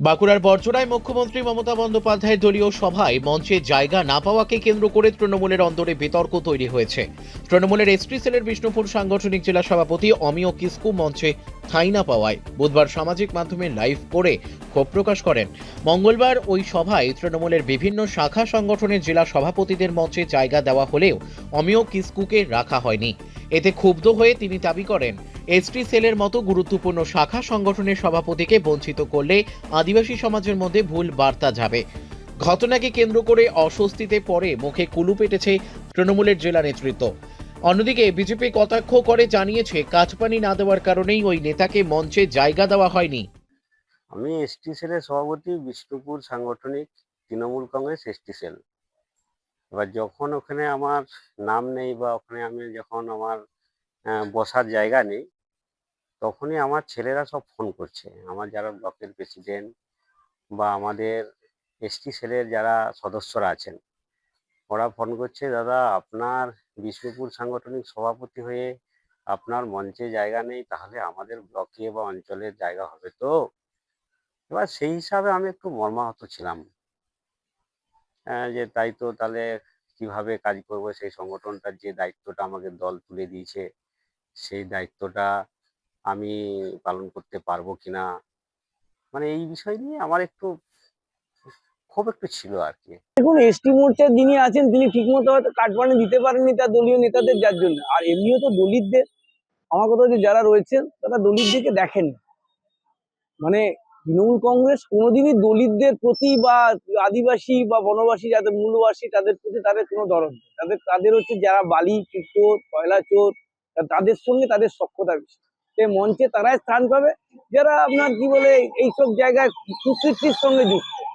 বাঁকুড়ার বরজোড়ায় মুখ্যমন্ত্রী মমতা বন্দ্যোপাধ্যায়ের দলীয় সভায় মঞ্চে জায়গা না পাওয়াকে কেন্দ্র করে তৃণমূলের অন্দরে বিতর্ক তৈরি হয়েছে। তৃণমূলের এসটি সেলের বিষ্ণুপুর সাংগঠনিক জেলা সভাপতি অমিয় কিস্কু মঞ্চে ঠাঁই না পাওয়ায় বুধবার সামাজিক মাধ্যমে লাইভ করে ক্ষোভ প্রকাশ করেন। মঙ্গলবার ওই সভায় তৃণমূলের বিভিন্ন শাখা সংগঠনের জেলা সভাপতিদের মঞ্চে জায়গা দেওয়া হলেও অমিয় কিস্কুকে রাখা হয়নি। এতে ক্ষুব্ধ হয়ে তিনি দাবি করেন এসটি সেলের মতো গুরুত্বপূর্ণ শাখা সংগঠনের সভাপতিকে বঞ্চিত করলে আদিবাসী সমাজের মধ্যে ভুল বার্তা যাবে। ঘটনাকে কেন্দ্র করে অস্বস্তিতে পড়ে মুখে কুলু পেটেছে তৃণমূলের জেলা নেতৃত্ব। অন্যদিকে বিজেপি কটাক্ষ করে জানিয়েছে কাজপানি না দেওয়ার কারণেই ওই নেতাকে মঞ্চে জায়গা দেওয়া হয়নি। আমি এসটি সেলের সভাপতি, বিষ্ণুপুর সাংগঠনিক তৃণমূল কংগ্রেস এসটি সেল। এবার যখন ওখানে আমার নাম নেই বা ওখানে আমি যখন আমার বসার জায়গা নেই তখনই আমার ছেলেরা সব ফোন করছে। আমার যারা ব্লকের প্রেসিডেন্ট বা আমাদের এসটি সেলের যারা সদস্যরা আছেন ওরা ফোন করছে দাদা আপনার বিষ্ণুপুর সাংগঠনিক সভাপতি হয়ে আপনার মঞ্চে জায়গা নেই তাহলে আমাদের ব্লকে বা অঞ্চলের জায়গা হবে তো? এবার সেই হিসাবে আমি একটু মর্মাহত ছিলাম। আহ, যে তাই তো তাহলে কীভাবে কাজ করব? সেই সংগঠনটার যে দায়িত্বটা আমাকে দল তুলে দিয়েছে সেই দায়িত্বটা আমি পালন করতে পারব কিনা? মানে এই বিষয় নিয়ে আমার একটু খুব একটু ছিল আর কি। দেখুন এসটি মোর্চার যিনি আছেন, তিনি ঠিকমতো হয়তো কাটবানি দিতে পারেননি তার দলীয় নেতাদের যার জন্য। আর এমনিও তো দলিতদের, আমার কথা হচ্ছে যারা রয়েছেন তারা দলিতদেরকে দেখেন মানে তৃণমূল কংগ্রেস কোনোদিনই দলিতদের প্রতি বা আদিবাসী বা বনবাসী যাদের মূলবাসী, তাদের প্রতি তাদের কোনো দরদ নেই। তাদের তাদের হচ্ছে যারা বালি চোর কয়লা চোর, তাদের সঙ্গে তাদের সক্ষতা বেশি। সেই মঞ্চে তারাই স্থান পাবে। যারা আপনার কি বলে এইসব জায়গায় কুকৃতির সঙ্গে যুক্ত।